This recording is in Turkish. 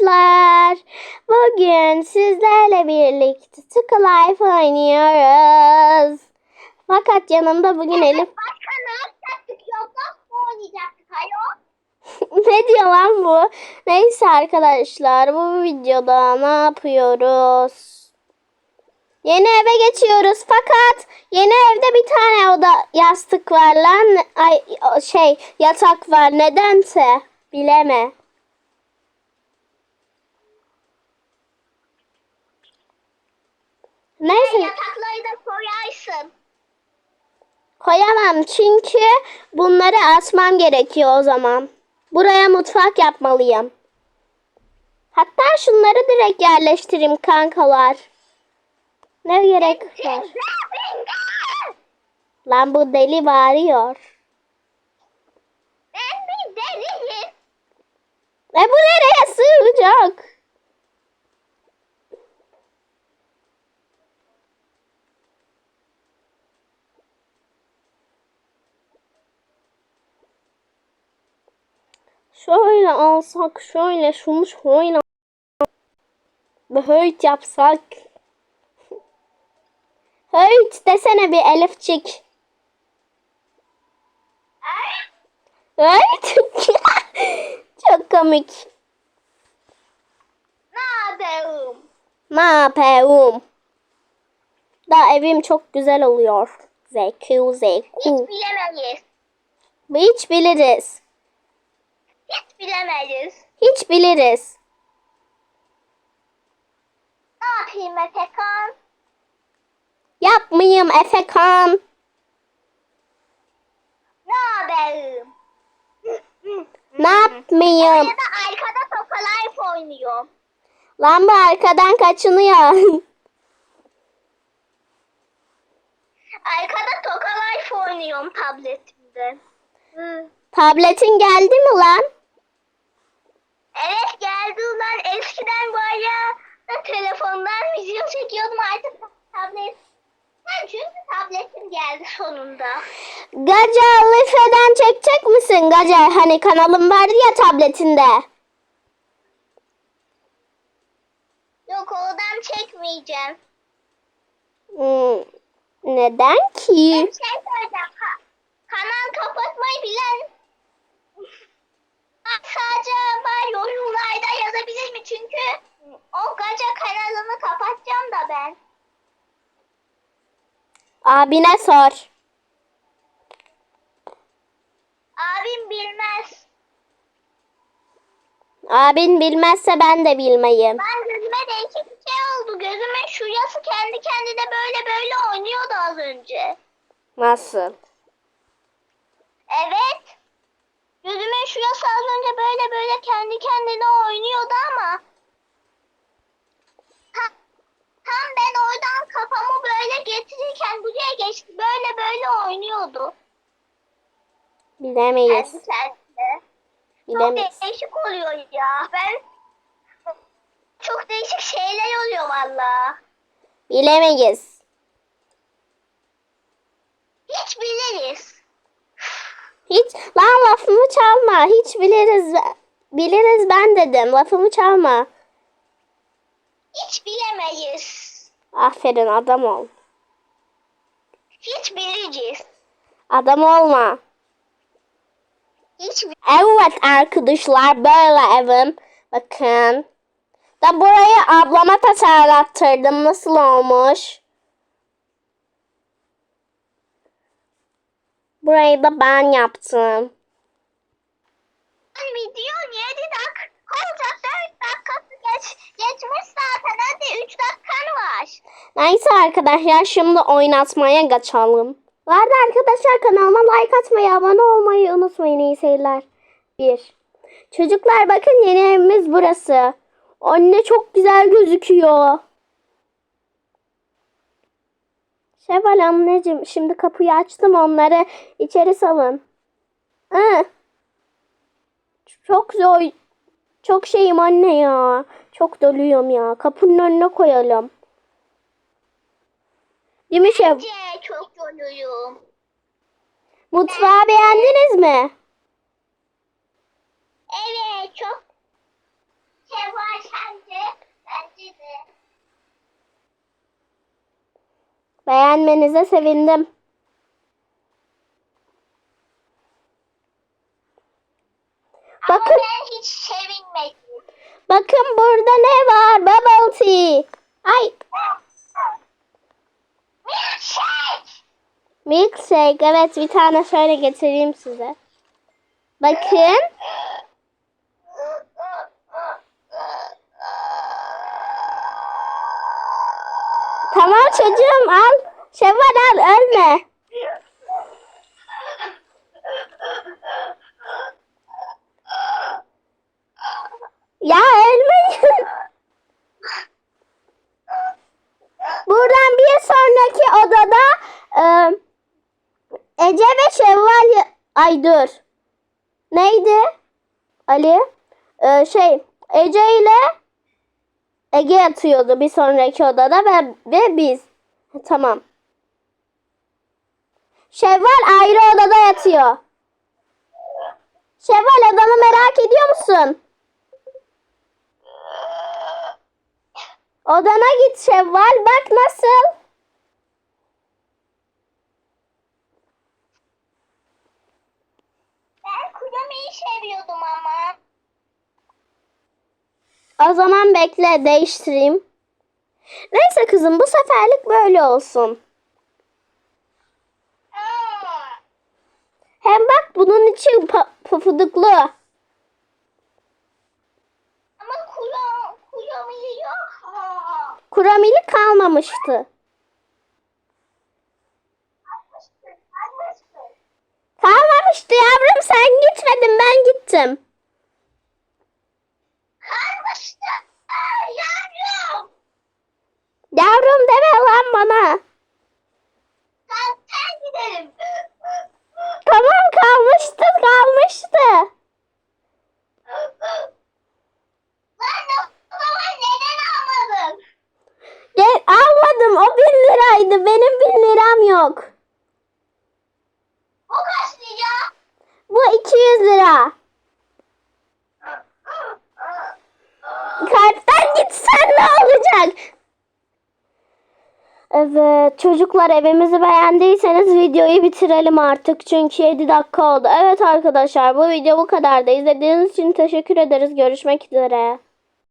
arkadaşlar. Bugün sizlerle birlikte Tıkı Life oynuyoruz. Fakat yanımda bugün Elif... Başka ne yapacaktık? Mu oynayacaktık? Alo? ne diyor lan bu? Neyse arkadaşlar bu videoda ne yapıyoruz? Yeni eve geçiyoruz fakat yeni evde bir tane oda yastık var lan. Ay şey yatak var nedense bileme. Neyse Yatakları da koyarsın. koyamam çünkü bunları asmam gerekiyor o zaman. Buraya mutfak yapmalıyım. Hatta şunları direkt yerleştireyim kankalar. Ne gerek var? Lan bu deli bağırıyor. Ben bir deliyim. E bu nereye sığacak? Şöyle alsak, şöyle şunu şöyle Böyle yapsak. Höyt desene bir Elifçik. Höyt. Çok komik. Ne yapayım? Ne yapayım? Da evim çok güzel oluyor. Zeku zeku. Hiç bilemeyiz. Hiç biliriz. Hiç bilemeyiz. Hiç biliriz. Ne yapayım Efekan? Yapmayayım Efekan. Ne yapayım? Ne yapmayayım? Ya da arkada Toka Life oynuyor. Lan bu arkadan kaçınıyor. Arkada Toka Life oynuyorum tabletimde. Tabletin geldi mi lan? Evet geldi ulan eskiden bayağı da telefondan video çekiyordum artık tablet. Ben çünkü tabletim geldi sonunda. Gaca lütfen çekecek misin Gaca? Hani kanalım vardı ya tabletinde. Yok oradan çekmeyeceğim. Hmm, neden Ben ki? şey söyleyeceğim. ka- kanal kapatmayı bilen sadece var yorumlarda yazabilir mi? Çünkü o gaca kanalını kapatacağım da ben. Abine sor. Abim bilmez. Abin bilmezse ben de bilmeyim. Ben gözüme değişik bir şey oldu. Gözümün şurası kendi kendine böyle böyle oynuyordu az önce. Nasıl? Evet. Gözümün şurası az önce böyle böyle kendi kendine oynuyordu ama ta- tam ben oradan kafamı böyle getirirken buraya geçti. Böyle böyle oynuyordu. Bilemeyiz. Kendi kendine. Çok Bilemeyiz. değişik oluyor ya. Ben çok değişik şeyler oluyor valla. Bilemeyiz. Hiç biliriz. Hiç lan lafımı çalma. Hiç biliriz. Biliriz ben dedim. Lafımı çalma. Hiç bilemeyiz. Aferin adam ol. Hiç biliriz. Adam olma. Hiç Evet arkadaşlar böyle evim. Bakın. Da burayı ablama tasarlattırdım. Nasıl olmuş? Burayı da ben yaptım. Neyse arkadaşlar şimdi oynatmaya kaçalım. Vardı arkadaşlar kanalıma like atmayı, abone olmayı unutmayın iyi seyirler. 1. Çocuklar bakın yeni evimiz burası. Anne çok güzel gözüküyor. Şevval anneciğim şimdi kapıyı açtım onları içeri salın. Hı. Çok zor. Çok şeyim anne ya. Çok doluyum ya. Kapının önüne koyalım. Değil mi Şef? Çok yoruluyorum. Mutfağı beğendiniz mi? Evet çok Şevval sence bence de. Beğenmenize sevindim. Milkshake. Evet bir tane şöyle getireyim size. Bakın. Tamam çocuğum al. Şevval al ölme. Ya ölmeyin. Buradan bir sonraki odada e, Ece ve Şevval ya- ay dur. Neydi? Ali. E, şey Ece ile Ege yatıyordu bir sonraki odada ve, ve biz. Tamam. Şevval ayrı odada yatıyor. Şevval odanı merak ediyor musun? Odana git Şevval bak nasıl. Kurumi'yi seviyordum ama. O zaman bekle değiştireyim. Neyse kızım bu seferlik böyle olsun. Aa, Hem bak bunun içi pa- pufuduklu. ama Kurumi yok. Kuramili kalmamıştı. Kalmamıştı yavrum sen gitmedin ben gittim. Kalmıştır. Aa, Yavrum. Yavrum deme lan bana. Kalktan gidelim. Tamam kalmıştı kalmıştı. Lan o zaman neden almadın? Gel almadım o bin liraydı benim bin liram yok. O kaç lira? Bu 200 lira. Kalpten gitsen ne olacak? Evet çocuklar evimizi beğendiyseniz videoyu bitirelim artık çünkü 7 dakika oldu. Evet arkadaşlar bu video bu kadar da izlediğiniz için teşekkür ederiz. Görüşmek üzere.